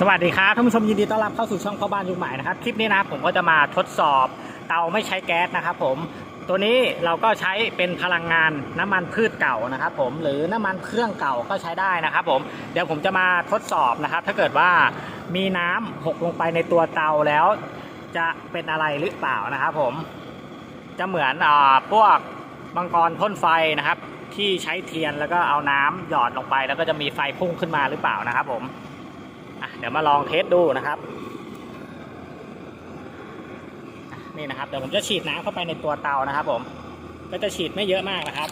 สวัสดีครับท่านผู้ชมยินดีต้อนรับเข้าสู่ช่องพ่อบ้านยุคใหม่นะครับ คลิปนี้นะครับผมก็จะมาทดสอบเตาไม่ใช้แก๊สนะครับผมตัวนี้เราก็ใช้เป็นพลังงานน้ำมันพืชเก่านะครับผมหรือน้ำมันเครื่องเก่าก็ใช้ได้นะครับผมเดี๋ยวผมจะมาทดสอบนะครับ ถ้าเกิดว่ามีน้ำหกลงไปในตัวเตาแล้ว จะเป็นอะไรหรือเปล่านะครับผมจะเหมือนอ่าพวกมังกรพ่นไฟนะครับ ที่ใช้เทียนแล้วก็เอาน้ำหยอดลงไป แล้วก็จะมีไฟพุ่งขึ้นมาหรือเปล่านะครับผม เดี๋ยวมาลองเทสดูนะครับนี่นะครับเดี๋ยวผมจะฉีดน้ำเข้าไปในตัวเตานะครับ ผม ก็จะฉีดไม่เยอะมากนะครับ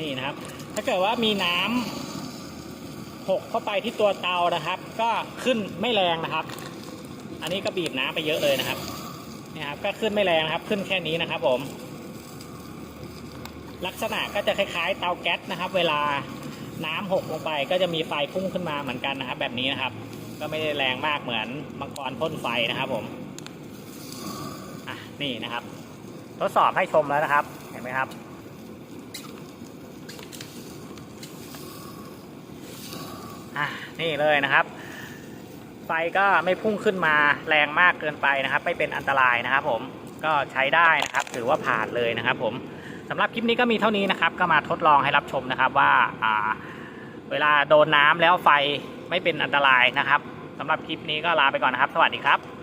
นี่นะครับ ถ้าเกิดว่ามีน้ำหกเข้าไปที่ตัวเตานะครับ ก็ขึ้นไม่แรงนะครับ อันนี้ก็บีบน้ำไปเยอะเลยนะครับเนี่ยครับ ก็ขึ้นไม่แรงนะครับ ขึ้นแค่นี้นะครับ ผม ลักษณะก็จะคล้าย ๆ เตาแก๊สนะครับ เวลาน้ำหกลงไป ก็จะมีไฟพุ่งขึ้นมาเหมือนกันนะครับ แบบนี้นะครับ ก็ไม่ได้แรงมากเหมือนมังกรพ่นไฟนะครับ ผมอะนี่นะครับ ทดสอบให้ชมแล้วนะครับ เห็นไหมครับอะนี่เลยนะครับ ฟก็ไม่พุ่งขึ้นมาแรงมากเกินไปนะครับ ไม่เป็นอันตรายนะครับ ผมก็ใช้ได้นะครับ ถือว่าผ่านเลยนะครับ ผมสำหรับคลิปนี้ก็มีเท่านี้นะครับ ก็มาทดลองให้รับชมนะครับว่าอ่าเวลาโดนน้ำแล้วไฟไม่เป็นอันตรายนะครับสำหรับคลิปนี้ก็ลาไปก่อนนะครับ สวัสดีครับ